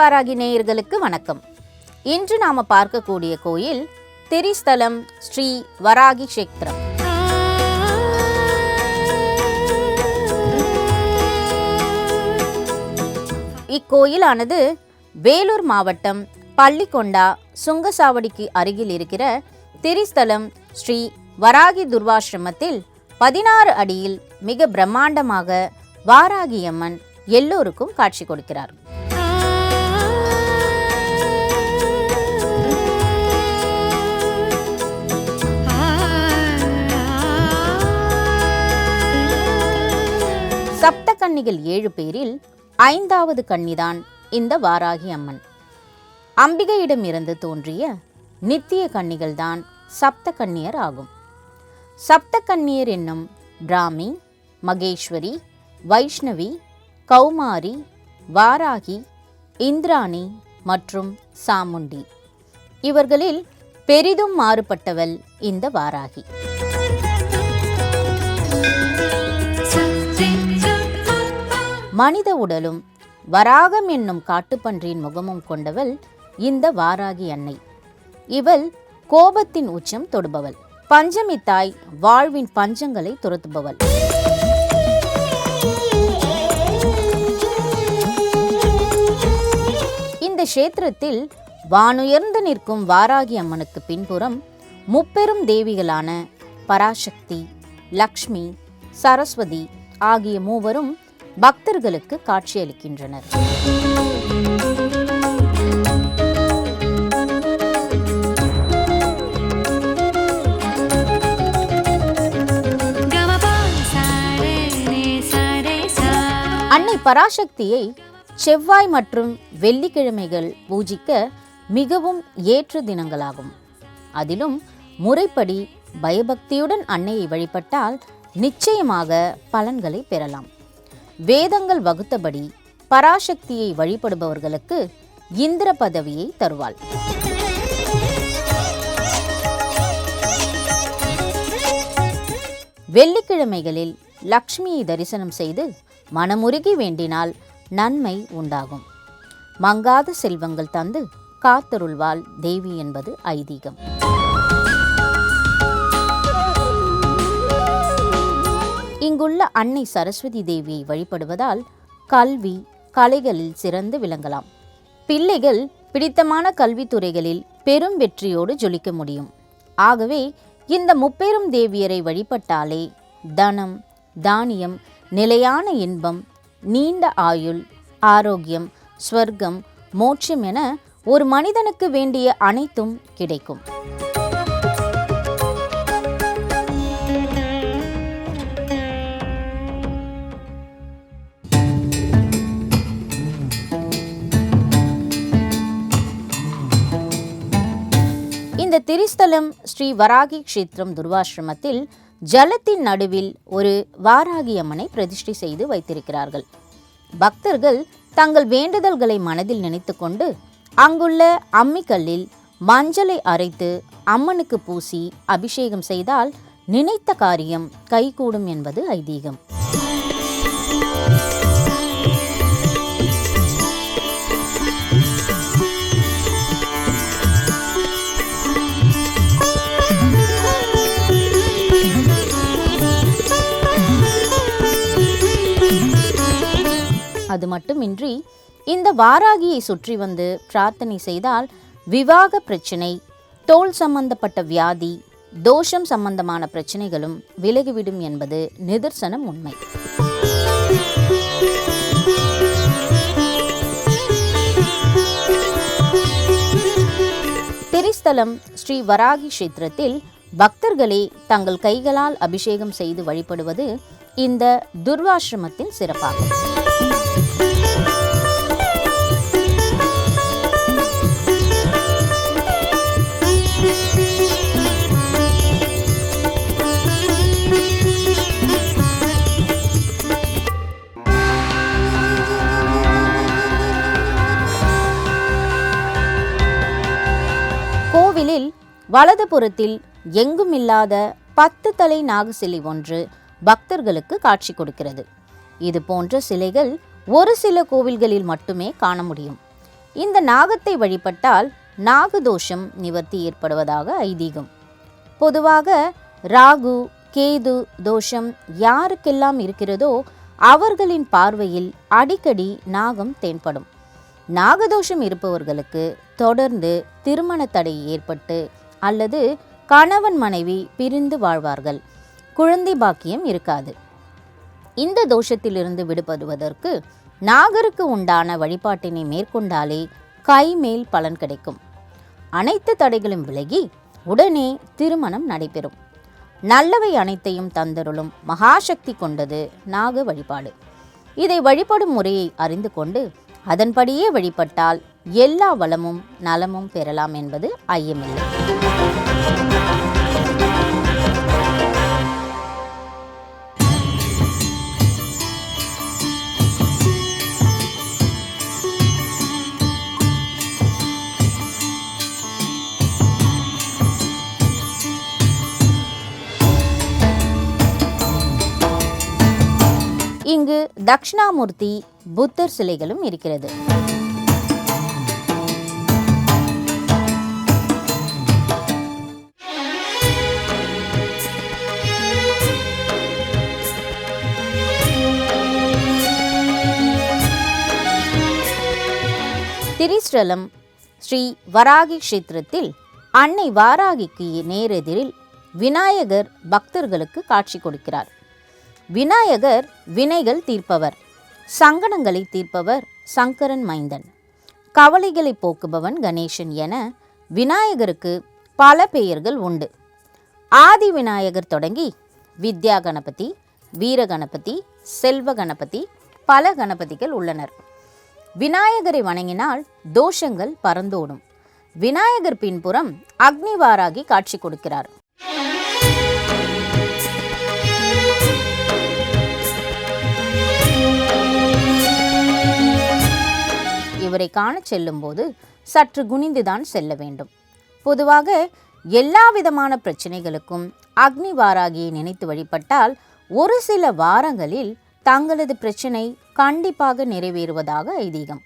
சக்தி வாராகி நேயர்களுக்கு வணக்கம். இன்று நாம பார்க்கக்கூடிய கோயில் திரிஸ்தலம் ஸ்ரீ வராகி கஷேத்திரம். இக்கோயிலானது வேலூர் மாவட்டம் பள்ளிக்கொண்டா சுங்கசாவடிக்கு அருகில் இருக்கிற திரிஸ்தலம் ஸ்ரீ வராகி துர்வாசிரமத்தில் பதினாறு அடியில் மிக பிரம்மாண்டமாக வாராகியம்மன் எல்லோருக்கும் காட்சி கொடுக்கிறார். சப்த கன்னிகள் ஏழு பேரில் ஐந்தாவது கன்னிதான் இந்த வாராகி அம்மன். அம்பிகையிடமிருந்து தோன்றிய நித்திய கன்னிகள்தான் சப்த கன்னியர் ஆகும். சப்த கன்னியர் என்னும் பிராமி மகேஸ்வரி வைஷ்ணவி கௌமாரி வாராகி இந்திராணி மற்றும் சாமுண்டி. இவர்களில் பெரிதும் மாறுபட்டவள் இந்த வாராகி. மனித உடலும் வராகம் என்னும் காட்டுப்பன்றியின் முகமும் கொண்டவள் இந்த வாராகி அன்னை. இவள் கோபத்தின் உச்சம் தொடுபவள். பஞ்சமி தாய் வாழ்வின் பஞ்சங்களை துரத்துபவள். இந்த கஷேத்திரத்தில் வானுயர்ந்து நிற்கும் வாராகி அம்மனுக்கு பின்புறம் முப்பெரும் தேவிகளான பராசக்தி லக்ஷ்மி சரஸ்வதி ஆகிய மூவரும் பக்தர்களுக்கு காட்சியளிக்கின்றனர். அன்னை பராசக்தியை செவ்வாய் மற்றும் வெள்ளிக்கிழமைகள் பூஜிக்க மிகவும் ஏற்ற தினங்களாகும். அதிலும் முறைப்படி பயபக்தியுடன் அன்னையை வழிபட்டால் நிச்சயமாக பலன்களை பெறலாம். வேதங்கள் வகுத்தபடி பராசக்தியை வழிபடுபவர்களுக்கு இந்திர பதவியை தருவாள். வெள்ளிக்கிழமைகளில் லக்ஷ்மியை தரிசனம் செய்து மனமுருகி வேண்டினால் நன்மை உண்டாகும். மங்காத செல்வங்கள் தந்து காத்தருள்வாள் தேவி என்பது ஐதீகம். அன்னை சரஸ்வதி தேவியை வழிபடுவதால் கல்வி கலைகளில் சிறந்து விளங்கலாம். பிள்ளைகள் பிடித்தமான கல்வித்துறைகளில் பெரும் வெற்றியோடு ஜொலிக்க முடியும். ஆகவே இந்த முப்பெரும் தேவியரை வழிபட்டாலே தனம் தானியம் நிலையான இன்பம் நீண்ட ஆயுள் ஆரோக்கியம் ஸ்வர்க்கம் மோட்சம் என ஒரு மனிதனுக்கு வேண்டிய அனைத்தும் கிடைக்கும். இந்த திரிஸ்தலம் ஸ்ரீ வராகி கஷேத்திரம் துர்வாசிரமத்தில் ஜலத்தின் நடுவில் ஒரு வாராகி அம்மனை பிரதிஷ்டை செய்து வைத்திருக்கிறார்கள். பக்தர்கள் தங்கள் வேண்டுதல்களை மனதில் நினைத்துக்கொண்டு அங்குள்ள அம்மிக்கல்லில் மஞ்சளை அரைத்து அம்மனுக்கு பூசி அபிஷேகம் செய்தால் நினைத்த காரியம் கைகூடும் என்பது ஐதீகம். அது மட்டுமின்றி இந்த வாராகியை சுற்றி வந்து பிரார்த்தனை செய்தால் விவாக பிரச்சனை தோல் சம்பந்தப்பட்ட வியாதி தோஷம் சம்பந்தமான பிரச்சனைகளும் விலகிவிடும் என்பது நிதர்சனம் உண்மை. திரிஸ்தலம் ஸ்ரீ வராகி கஷேத்திரத்தில் பக்தர்களே தங்கள் கைகளால் அபிஷேகம் செய்து வழிபடுவது இந்த துர்வாசிரமத்தின் சிறப்பாகும். வலதுபுறத்தில் எங்கும் எங்குமில்லாத பத்து தலை நாகசிலை ஒன்று பக்தர்களுக்கு காட்சி கொடுக்கிறது. இது போன்ற சிலைகள் ஒரு சில கோவில்களில் மட்டுமே காண முடியும். இந்த நாகத்தை வழிபட்டால் நாகதோஷம் நிவர்த்தி ஏற்படுவதாக ஐதீகம். பொதுவாக ராகு கேது தோஷம் யாருக்கெல்லாம் இருக்கிறதோ அவர்களின் பார்வையில் அடிக்கடி நாகம் தென்படும். நாகதோஷம் இருப்பவர்களுக்கு தொடர்ந்து திருமண தடை ஏற்பட்டு அல்லது கணவன் மனைவி பிரிந்து வாழ்வார்கள். குழந்தை பாக்கியம் இருக்காது. இந்த தோஷத்திலிருந்து விடுபடுவதற்கு நாகருக்கு உண்டான வழிபாட்டினை மேற்கொண்டாலே கைமேல் பலன் கிடைக்கும். அனைத்து தடைகளும் விலகி உடனே திருமணம் நடைபெறும். நல்லவை அனைத்தையும் தந்தருளும் மகாசக்தி கொண்டது நாக வழிபாடு. இதை வழிபடும் முறையை அறிந்து கொண்டு அதன்படியே வழிபட்டால் எல்லா வளமும் நலமும் பெறலாம் என்பது ஐயமில்லை. இங்கு தக்ஷணாமூர்த்தி புத்தர் சிலைகளும் இருக்கிறது. திரிஸ்ரலம் ஸ்ரீ வராகி கஷேத்திரத்தில் அன்னை வாராகிக்கு நேரெதிரில் விநாயகர் பக்தர்களுக்கு காட்சி கொடுக்கிறார். விநாயகர் வினைகள் தீர்ப்பவர் சங்கடங்களை தீர்ப்பவர் சங்கரன் மைந்தன். கவலைகளை போக்குபவன் கணேசன் என விநாயகருக்கு பல பெயர்கள் உண்டு. ஆதி விநாயகர் தொடங்கி வித்யா கணபதி வீர கணபதி செல்வ கணபதி பல கணபதிகள் உள்ளனர். விநாயகரை வணங்கினால் தோஷங்கள் பறந்தோடும். விநாயகர் பின்புறம் அக்னிவாராகி காட்சி கொடுக்கிறார். இவரை காண செல்லும்போது சற்று குனிந்துதான் செல்ல வேண்டும். பொதுவாக எல்லா விதமான பிரச்சனைகளுக்கும் அக்னி வாராகியை நினைத்து வழிபட்டால் ஒரு சில வாரங்களில் தங்களது பிரச்சனை கண்டிப்பாக நிறைவேறுவதாக ஐதீகம்.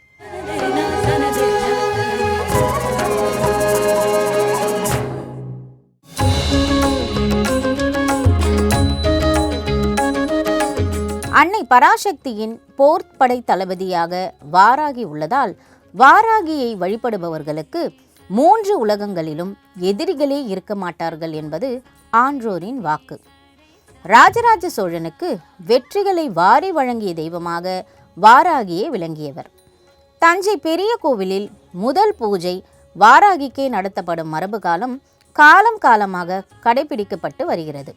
அன்னை பராசக்தியின் போர்ப்படை தளபதியாக வாராகி உள்ளதால் வாராகியை வழிபடுபவர்களுக்கு மூன்று உலகங்களிலும் எதிரிகளே இருக்க மாட்டார்கள் என்பது ஆன்றோரின் வாக்கு. ராஜராஜ சோழனுக்கு வெற்றிகளை வாரி வழங்கிய தெய்வமாக வாராகியே விளங்கியவர். தஞ்சை பெரிய கோவிலில் முதல் பூஜை வாராகிக்கே நடத்தப்படும் மரபு காலம் காலம் காலமாக கடைபிடிக்கப்பட்டு வருகிறது.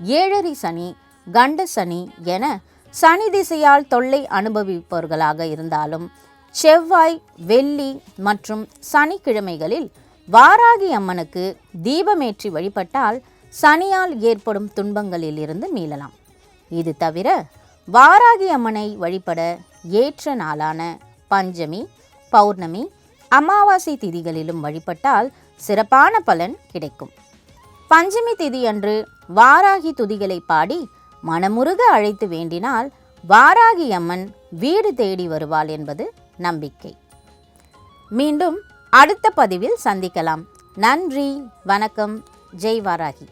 ஏழரை சனி கண்ட சனி என சனி திசையால் தொல்லை அனுபவிப்பவர்களாக இருந்தாலும் செவ்வாய் வெள்ளி மற்றும் சனிக்கிழமைகளில் வாராகி அம்மனுக்கு தீபமேற்றி வழிபட்டால் சனியால் ஏற்படும் துன்பங்களில் இருந்து மீளலாம். இது தவிர வாராகி அம்மனை வழிபட ஏற்ற நாளான பஞ்சமி பௌர்ணமி அமாவாசை திதிகளிலும் வழிபட்டால் சிறப்பான பலன் கிடைக்கும். பஞ்சமி திதி அன்று வாராகி துதிகளை பாடி மனமுருக அழைத்து வேண்டினால் வாராகி அம்மன் வீடு தேடி வருவாள் என்பது நம்பிக்கை. மீண்டும் அடுத்த பதிவில் சந்திக்கலாம். நன்றி வணக்கம். ஜெய் வாராகி